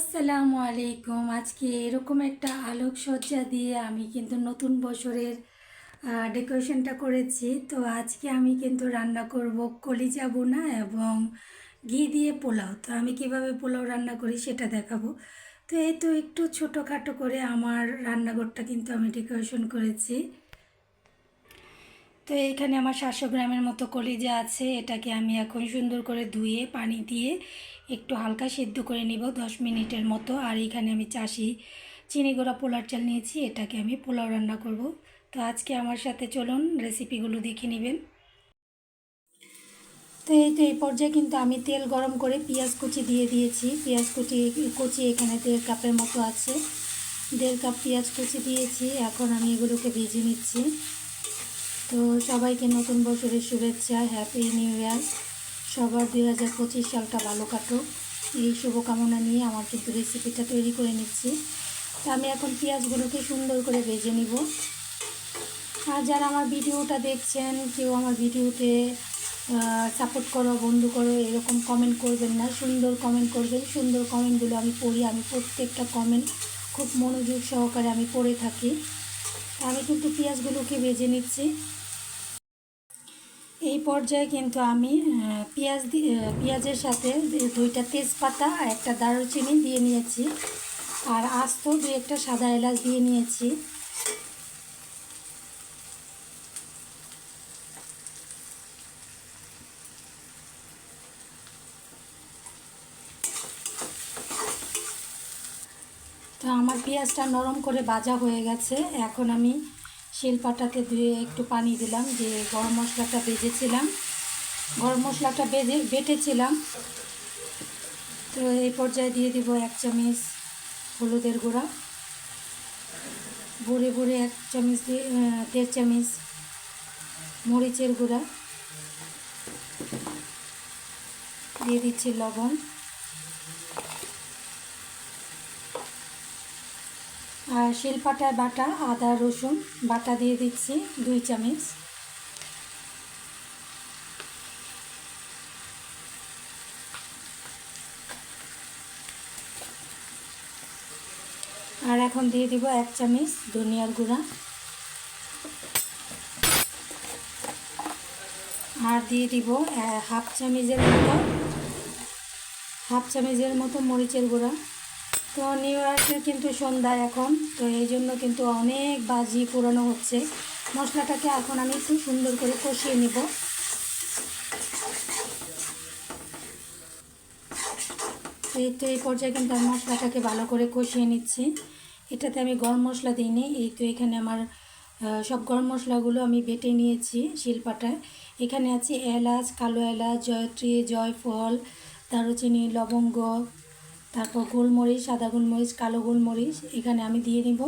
আসসালামু আলাইকুম। আজকে এরকম একটা আলোকসজ্জা দিয়ে আমি কিন্তু নতুন বছরের ডেকোরেশনটা করেছি। তো আজকে আমি কিন্তু রান্না করব কলিজা বোনা এবং ঘি দিয়ে পোলাও। তো আমি কীভাবে পোলাও রান্না করি সেটা দেখাবো। তো এই তো একটু ছোটোখাটো করে আমার রান্নাঘরটা কিন্তু আমি ডেকোরেশন করেছি। তো এইখানে আমার সাতশো গ্রামের মতো কলিজা আছে, এটাকে আমি এখন সুন্দর করে ধুয়ে পানি দিয়ে একটু হালকা সেদ্ধ করে নিব দশ মিনিটের মতো। আর এইখানে আমি চাষি চিনি গুঁড়া পোলার চাল নিয়েছি, এটাকে আমি পোলাও রান্না করব। তো আজকে আমার সাথে চলুন রেসিপিগুলো দেখে নেবেন। তো এই তো এই পর্যায়ে কিন্তু আমি তেল গরম করে পেঁয়াজ কুচি দিয়ে দিয়েছি। পেঁয়াজ কুচি কুচি এখানে দেড় কাপের মতো আছে। দেড় কাপ পেঁয়াজ কুচি দিয়েছি, এখন আমি এগুলোকে ভেজে নিচ্ছি। তো সবাইকে নতুন বছরের শুভেচ্ছা হ্যাপি নিউ ইয়ার সবার দুই হাজার পঁচিশ সালটা ভালো কাটুক। এই শুভকামনা নিয়ে আমার কিন্তু রেসিপিটা তৈরি করে নিচ্ছি। তো আমি এখন পেঁয়াজগুলোকে সুন্দর করে ভেজে নিব। আর যারা আমার ভিডিওটা দেখছেন, কেউ আমার ভিডিওতে সাপোর্ট করো, বন্ধু করো, এরকম কমেন্ট করবেন না। সুন্দর কমেন্ট করবেন। সুন্দর কমেন্টগুলো আমি পড়ি। আমি প্রত্যেকটা কমেন্ট খুব মনোযোগ সহকারে আমি পড়ে থাকি। আমি কিন্তু পেঁয়াজগুলোকে ভেজে নিচ্ছি। এই পর্যায়ে কিন্তু আমি পেঁয়াজ পেঁয়াজের সাথে দুইটা তেজপাতা আর একটা দারুচিনি দিয়ে নিয়েছি। আর আস্ত দুই একটা সাদা এলাচ দিয়ে নিয়েছি। তো আমার পেঁয়াজটা নরম করে ভাজা হয়ে গেছে। এখন আমি শিলপাটাতে ধুয়ে একটু পানি দিলাম যে গরম মশলাটা বেজেছিলাম। গরম মশলাটা বেজে, বেটেছিলাম। তো এই পর্যায়ে দিয়ে দিব এক চামচ হলুদের গুঁড়া। ভরে ভরে এক চামচ দিয়ে দেড় চামচ মরিচের গুঁড়া। দিয়ে দিচ্ছি লবণ। আর শিলপাটায় বাটা, আদা, রসুন বাটা দিয়ে দিচ্ছি দুই চামচ। আর এখন দিয়ে দিব এক চামচ ধনিয়ার গুঁড়া। আর দিয়ে দিব হাফ চামচের মতো, হাফ চামচের মতো মরিচের গুঁড়া। তো নিউ ইয়ার্সের কিন্তু সন্ধ্যা এখন। তো এই জন্য কিন্তু অনেক বাজি পুরানো হচ্ছে। মশলাটাকে এখন আমি একটু সুন্দর করে কষিয়ে নিব। এই তো এই পর্যায়ে কিন্তু আমি মশলাটাকে ভালো করে কষিয়ে নিচ্ছি। এটাতে আমি গরম মশলা দিইনি। এই তো এখানে আমার সব গরম মশলাগুলো আমি বেটে নিয়েছি শিলপাটায়। এখানে আছে এলাচ, কালো এলাচ, জয়ত্রী, জয়ফল, দারুচিনি, লবঙ্গ তারপর গোলমরিচ, সাদা গোলমরিচ, কালো গোলমরিচ, এখানে আমি দিয়ে নিব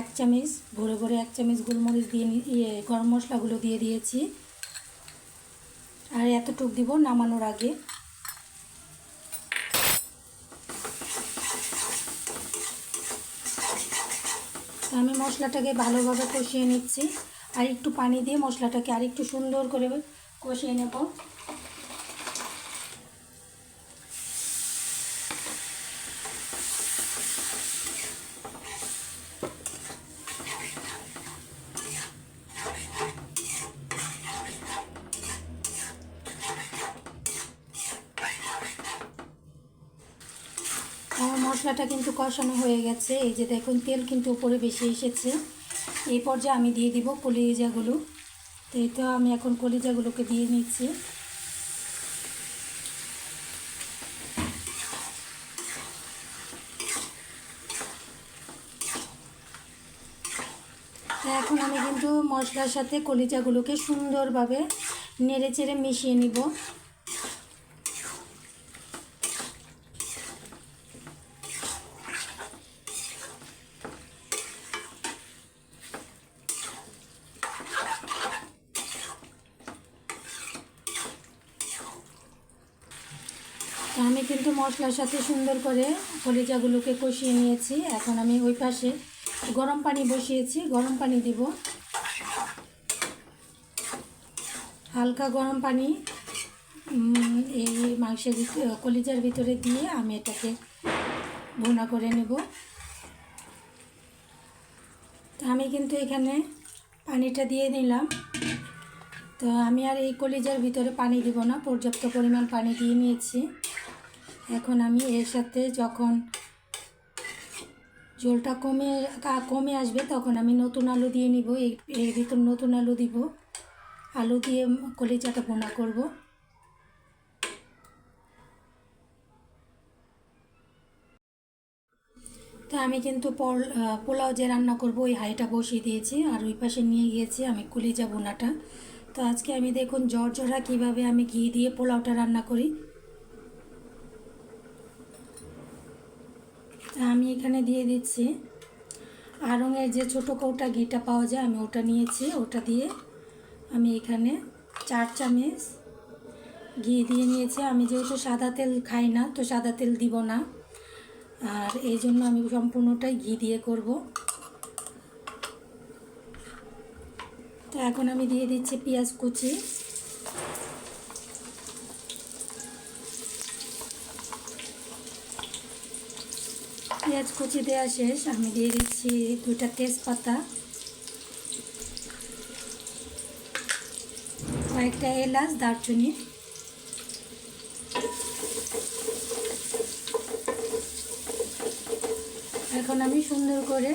এক চামচ, ভরে ভরে এক চামচ গোলমরিচ দিয়ে ইয়ে গরম মশলাগুলো দিয়ে দিয়েছি। আর এতটুক দিব নামানোর আগে। আমি মশলাটাকে ভালোভাবে কষিয়ে নিচ্ছি। আর একটু পানি দিয়ে মশলাটাকে আর একটু সুন্দর করে কষিয়ে নেব আমার মশলাটা কিন্তু কষানো হয়ে গেছে। এই যে দেখুন, তেল কিন্তু উপরে বেশি এসেছে। এই পর্যায়ে আমি দিয়ে দিব কলিজাগুলো। তো এই তো আমি এখন কলিজাগুলোকে দিয়ে নিচ্ছি। এখন আমি কিন্তু মশলার সাথে কলিজাগুলোকে সুন্দরভাবে নেড়ে চেড়ে মিশিয়ে নিব আমি কিন্তু মশলার সাথে সুন্দর করে কলিজাগুলোকে কষিয়ে নিয়েছি। এখন আমি ওই পাশে গরম পানি বসিয়েছি। গরম পানি দিব। হালকা গরম পানি এই মাংসের কলিজার ভিতরে দিয়ে আমি এটাকে ভুনা করে নেব। আমি কিন্তু এখানে পানিটা দিয়ে নিলাম। তো আমি আর এই কলিজার ভিতরে পানি দিব না। পর্যাপ্ত পরিমাণ পানি দিয়ে নিয়েছি। এখন আমি এর সাথে যখন ঝোলটা কমে কমে আসবে, তখন আমি নতুন আলু দিয়ে নিব। এই, এর ভিতর নতুন আলু দিব। আলু দিয়ে কলিজাটা ভুনা করব। তো আমি কিন্তু পল- পোলাও যে রান্না করব, ওই হাঁড়িটা বসিয়ে দিয়েছি, আর ওই পাশে নিয়ে গিয়েছি আমি কলিজা বোনাটা। তো আজকে আমি দেখুন জর্জরা কীভাবে আমি ঘি দিয়ে পোলাওটা রান্না করি। তা আমি এখানে দিয়ে দিচ্ছি। আড়ঙের যে ছোটো কৌটা ঘিটা পাওয়া যায়, আমি ওটা নিয়েছি। ওটা দিয়ে আমি এখানে চার চামচ ঘি দিয়ে নিয়েছি। আমি যেহেতু সাদা তেল খাই না, তো সাদা তেল দিব না। আর এই জন্য আমি সম্পূর্ণটাই ঘি দিয়ে করব। তো এখন আমি দিয়ে দিচ্ছি পেঁয়াজ কুচি। পেঁয়াজ কুচি দেওয়া শেষ, আমি দিয়ে দিচ্ছি দুইটা তেজপাতা। কয়েকটা এলাচ, দারচিনি। এখন আমি সুন্দর করে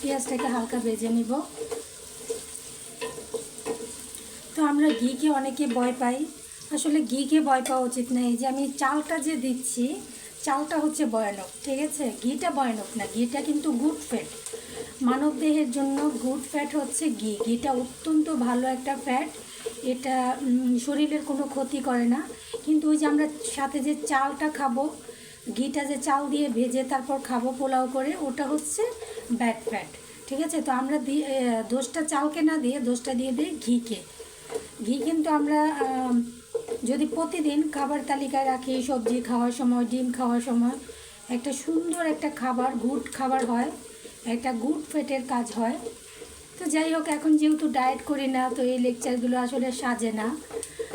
পেঁয়াজটাকে হালকা ভেজে নিব। তো আমরা ঘিকে অনেকে ভয় পাই। আসলে ঘিকে ভয় পাওয়া উচিত না। এই যে আমি চালটা যে দিচ্ছি চালটা হচ্ছে ভয়ানক ঠিক আছে? ঘিটা ভয়ানক না ঘিটা কিন্তু গুড ফ্যাট মানব দেহের জন্য গুড ফ্যাট হচ্ছে ঘি। ঘিটা অত্যন্ত ভালো একটা ফ্যাট এটা শরীরের কোনো ক্ষতি করে না। কিন্তু ওই যে আমরা সাথে যে চালটা খাব ঘিটা যে চাল দিয়ে ভেজে তারপর খাব পোলাও করে ওটা হচ্ছে ব্যাড ফ্যাট ঠিক আছে? তো আমরা দিয়ে দোষটা চালকে না দিয়ে দোষটা দিয়ে দিই ঘিকে। ঘি কিন্তু আমরা আম, যদি প্রতিদিন খাবার তালিকায় রাখি সবজি খাওয়ার সময়, ডিম খাওয়ার সময়, একটা সুন্দর একটা খাবার, গুড খাবার হয়, একটা গুড ফেটের কাজ হয়। তো যাই হোক, এখন যেহেতু ডায়েট করি না, তো এই লেকচারগুলো আসলে সাজে না।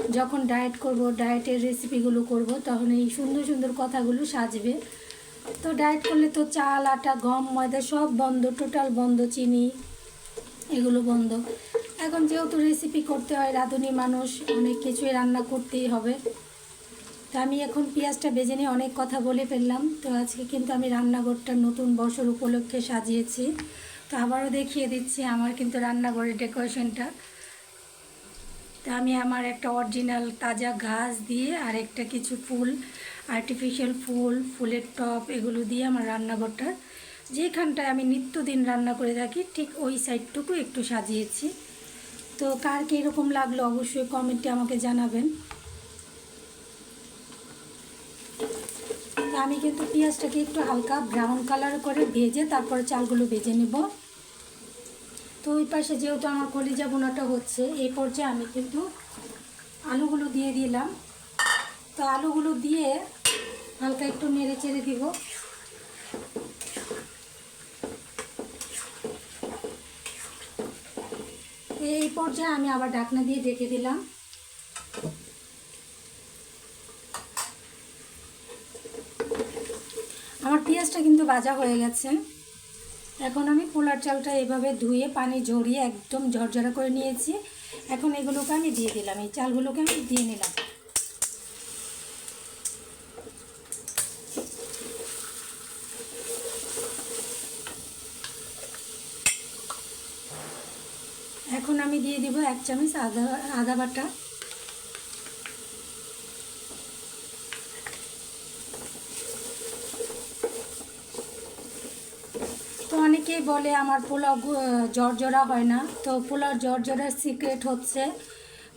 যখন ডায়েট করব ডায়েটের রেসিপিগুলো করব, তখন এই সুন্দর সুন্দর কথাগুলো সাজবে। তো ডায়েট করলে তো চাল, আটা, গম, ময়দা সব বন্ধ টোটাল বন্ধ, চিনি, এগুলো বন্ধ। এখন যেহেতু রেসিপি করতে হয়, রাঁধুনি মানুষ, অনেক কিছুই রান্না করতেই হবে। তো আমি এখন পেঁয়াজটা বেজে নিয়ে অনেক কথা বলে ফেললাম। তো আজকে কিন্তু আমি রান্নাঘরটা নতুন বছর উপলক্ষে সাজিয়েছি। তো আবারও দেখিয়ে দিচ্ছি আমার কিন্তু রান্নাঘরের ডেকোরেশনটা তো আমি আমার একটা অরিজিনাল তাজা ঘাস দিয়ে আর একটা কিছু ফুল আর্টিফিশিয়াল ফুল, ফুলের টপ এগুলো দিয়ে আমার রান্নাঘরটা। যেখানটায় আমি নিত্যদিন রান্না করে থাকি, ঠিক ওই সাইডটুকু একটু সাজিয়েছি। তো কার কীরকম লাগল অবশ্যই কমেন্টে আমাকে জানাবেন। আমি কিন্তু পেঁয়াজটাকে একটু হালকা ব্রাউন কালার করে ভেজে তারপরে চালগুলো ভেজে নেব। তো ওই পাশে যেহেতু আমার কলিজা বোনাটা হচ্ছে, এই পর্যায়ে আমি কিন্তু আলুগুলো দিয়ে দিলাম। তো আলুগুলো দিয়ে হালকা একটু নেড়ে চেড়ে দিব। এই পর্যায়ে আমি আবার ঢাকনা দিয়ে ঢেকে দিলাম। আমার পেঁয়াজটা কিন্তু বাজা হয়ে গেছে। এখন আমি পোলার চালটা এভাবে ধুয়ে পানি ঝরিয়ে একদম ঝরঝরা করে নিয়েছি। এখন এগুলোকে আমি দিয়ে দিলাম। এই চালগুলোকে আমি দিয়ে নিলাম এখন আমি দিয়ে দিব এক চামচ আদা আদা বাটা। তো অনেকেই বলে আমার পোলাও জর্জরা হয় না। তো পোলাও জর্জরার সিক্রেট হচ্ছে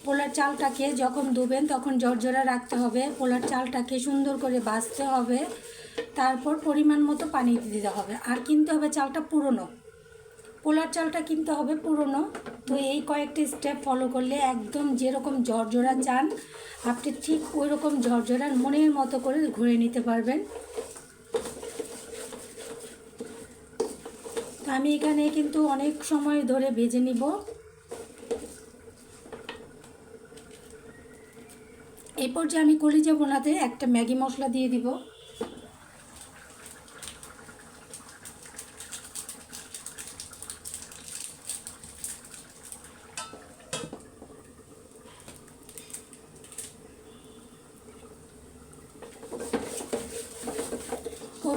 পোলার চালটাকে যখন ধুবেন তখন জর্জরা রাখতে হবে। পোলার চালটাকে সুন্দর করে ভাজতে হবে। তারপর পরিমাণ মতো পানি দিতে হবে। আর কিনতে হবে চালটা পুরনো। পোলার চালটা কিনতে হবে পুরনো। তো এই কয়েকটি স্টেপ ফলো করলে একদম যেরকম ঝরঝরা চান আপনি ঠিক ওই রকম জর্জরার মনের মতো করে ঘুরে নিতে পারবেন। তো আমি এখানে কিন্তু অনেক সময় ধরে ভেজে নিব। এরপর যে আমি কলিজা বোনাতে একটা ম্যাগি মশলা দিয়ে দিব।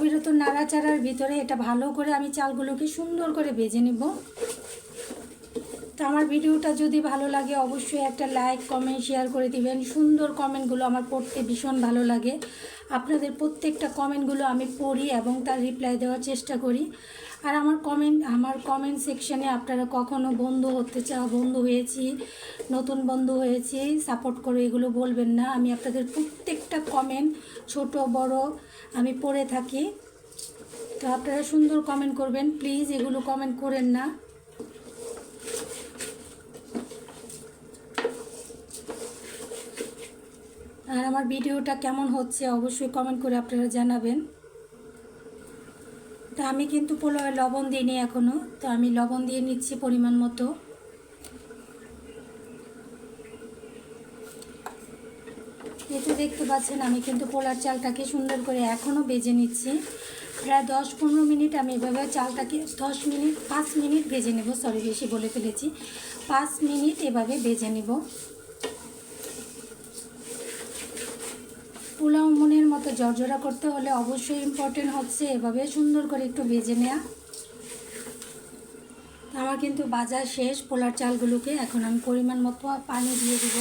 অবিরত নাড়াচাড়ার ভিতরে এটা ভালো করে আমি চালগুলোকে সুন্দর করে ভেজে নিব। তো আমার ভিডিওটা যদি ভালো লাগে অবশ্যই একটা লাইক, কমেন্ট, শেয়ার করে দিবেন। সুন্দর কমেন্টগুলো আমার পড়তে ভীষণ ভালো লাগে। আপনাদের প্রত্যেকটা কমেন্টগুলো আমি পড়ি এবং তার রিপ্লাই দেওয়ার চেষ্টা করি। আর আমার কমেন্ট আমার কমেন্ট সেকশানে আপনারা কখনো বন্ধু হতে চা বন্ধু হয়েছি, নতুন বন্ধু হয়েছি সাপোর্ট করে এগুলো বলবেন না। আমি আপনাদের প্রত্যেকটা কমেন্ট ছোট, বড়, আমি পড়ে থাকি। তো আপনারা সুন্দর কমেন্ট করবেন। প্লিজ এগুলো কমেন্ট করেন না। আর আমার ভিডিওটা কেমন হচ্ছে অবশ্যই কমেন্ট করে আপনারা জানাবেন। তো আমি কিন্তু পোলাওয়ে লবণ দিইনি এখনও তো আমি লবণ দিয়ে নিচ্ছি পরিমাণ মতো। এতে দেখতে পাচ্ছেন, আমি কিন্তু পোলার চালটাকে সুন্দর করে এখনও বেজে নিচ্ছি। প্রায় দশ পনেরো মিনিট আমি এভাবে চালটাকে, দশ মিনিট, পাঁচ মিনিট ভেজে নেব। সরি বেশি বলে ফেলেছি। পাঁচ মিনিট এভাবে ভেজে নেব পোলাও মনের মতো জর্জরা করতে হলে অবশ্যই ইম্পর্টেন্ট হচ্ছে। এভাবে সুন্দর করে একটু ভেজে নেওয়া আমার কিন্তু বাজার শেষ, পোলার চালগুলোকে এখন আমি পরিমাণ মতো পানি দিয়ে দেব।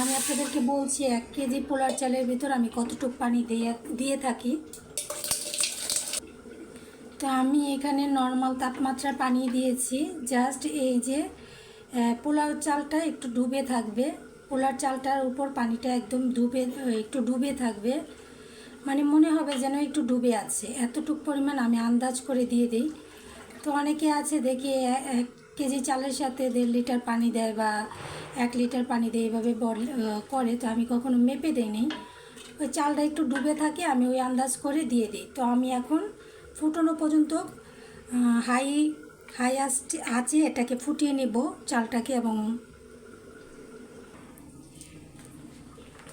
আমি আপনাদেরকে বলছি, এক কেজি পোলার চালের ভিতর আমি কতটুকু পানি দিয়ে দিয়ে থাকি। তো আমি এখানে নর্মাল তাপমাত্রায় পানি দিয়েছি। জাস্ট এই যে পোলাও চালটা একটু ডুবে থাকবে। পোলার চালটার উপর পানিটা একদম ডুবে, একটু ডুবে থাকবে। মানে মনে হবে যেন একটু ডুবে আছে। এতটুক পরিমাণ আমি আন্দাজ করে দিয়ে দিই। তো অনেকে আছে দেখি এক কেজি চালের সাথে দেড় লিটার পানি দেয় বা এক লিটার পানি দেয় এভাবে করে। তো আমি কখনো মেপে দিইনি। ওই চালটা একটু ডুবে থাকে, আমি ওই আন্দাজ করে দিয়ে দিই। তো আমি এখন ফুটানো পর্যন্ত হাই হাই আছে, এটাকে ফুটিয়ে নেব চালটাকে এবং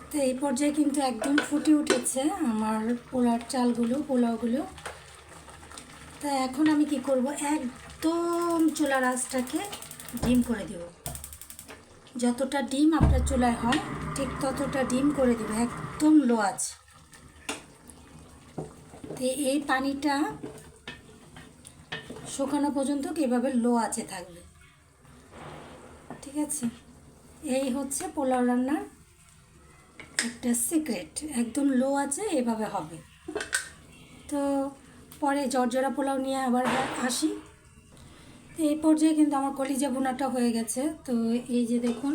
তো এই পর্যায়ে কিন্তু একদম ফুটে উঠেছে আমার পোলার চালগুলো, পোলাওগুলো। তা এখন আমি কি করব? একদম চুলার আঁচটাকে ডিম করে দেব। যতটা ডিম আপনার চুলায় হয়, ঠিক ততটা ডিম করে দেবে, একদম লো আছে তো এই পানিটা শুকানো পর্যন্ত এভাবে লো আছে থাকবে। ঠিক আছে? এই হচ্ছে পোলাও রান্নার একটা সিক্রেট, একদম লো আছে, এভাবে হবে। তো পরে জর্জরা পোলাও নিয়ে আবার আসি। এই পর্যায়ে কিন্তু আমার কলিজা ভুনাটা হয়ে গেছে। তো এই যে দেখুন,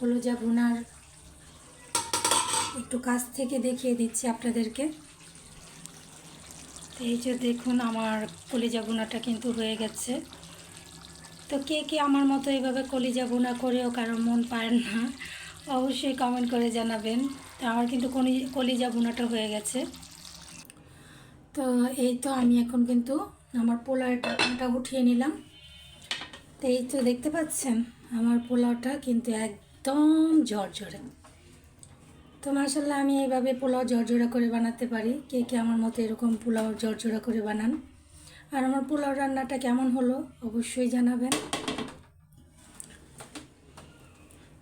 কলিজা ভুনার একটু কাছ থেকে দেখিয়ে দিচ্ছি আপনাদেরকে। এই যে দেখুন, আমার কলিজা ভুনাটা কিন্তু হয়ে গেছে। তো কে কে আমার মতো এইভাবে কলিজা ভুনা করেও কারও মন পায় না অবশ্যই কমেন্ট করে জানাবেন। তো আমার কিন্তু কলি- কলিজা ভুনাটা হয়ে গেছে। তো এই তো আমি এখন কিন্তু আমার পোলাওয়ের ঢাকনাটা উঠিয়ে নিলাম। তো এই তো দেখতে পাচ্ছেন, আমার পোলাওটা কিন্তু একদম ঝরঝরে। তো মাসাল্লাহ আমি এইভাবে পোলাও ঝরঝরা করে বানাতে পারি। কে কে আমার মতো এরকম পোলাও ঝরঝরা করে বানান। আর আমার পোলাও রান্নাটা কেমন হলো অবশ্যই জানাবেন।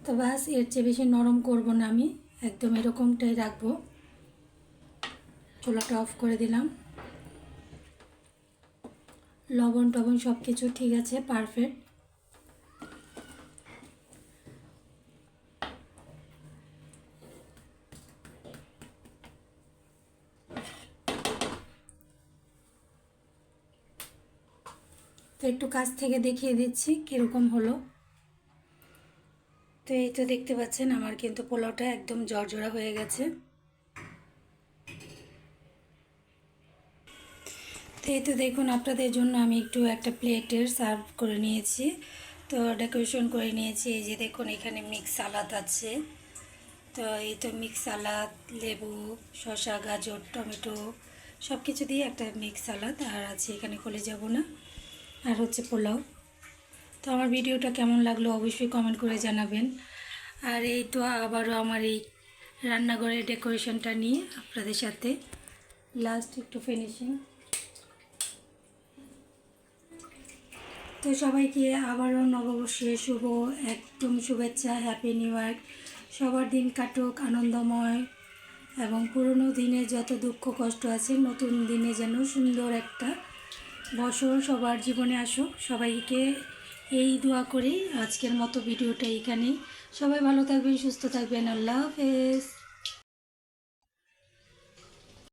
তো বাসের চেয়ে বেশি নরম করব না আমি। একদম এরকমটাই রাখব। চুলাটা অফ করে দিলাম। লবণ টবণ সব কিছু ঠিক আছে পারফেক্ট তো একটু কাছ থেকে দেখিয়ে দিচ্ছি কীরকম হলো। তো এই তো দেখতে পাচ্ছেন, আমার কিন্তু পোলাওটা একদম জর্জরা হয়ে গেছে। তো এই তো দেখুন, আপনাদের জন্য আমি একটু একটা প্লেটের সার্ভ করে নিয়েছি। তো ডেকোরেশন করে নিয়েছি, এই যে দেখুন, এখানে মিক্স সালাদ আছে। তো এই তো মিক্স সালাদ, লেবু, শসা, গাজর, টমেটো সব কিছু দিয়ে একটা মিক্স সালাদ, আর আছে এখানে কলে যাব না আর হচ্ছে পোলাও। তো আমার ভিডিওটা কেমন লাগল অবশ্যই কমেন্ট করে জানাবেন। আর এই তো আবারও আমার এই রান্নাঘরের ডেকোরেশনটা নিয়ে আপনাদের সাথে লাস্ট একটু ফিনিশিং তো সবাইকে আবারও নববর্ষে শুভ, একদম শুভেচ্ছা হ্যাপি নিউ ইয়ার সবার দিন কাটুক, আনন্দময় এবং পুরনো দিনে যত দুঃখ, কষ্ট আছে, নতুন দিনে যেন সুন্দর একটা বছর সবার জীবনে আসুক। সবাইকে এই দোয়া করি আজকের মতো ভিডিওটা এইখানেই সবাই ভালো থাকবেন সুস্থ থাকবেন। আল্লাহ হাফেজ।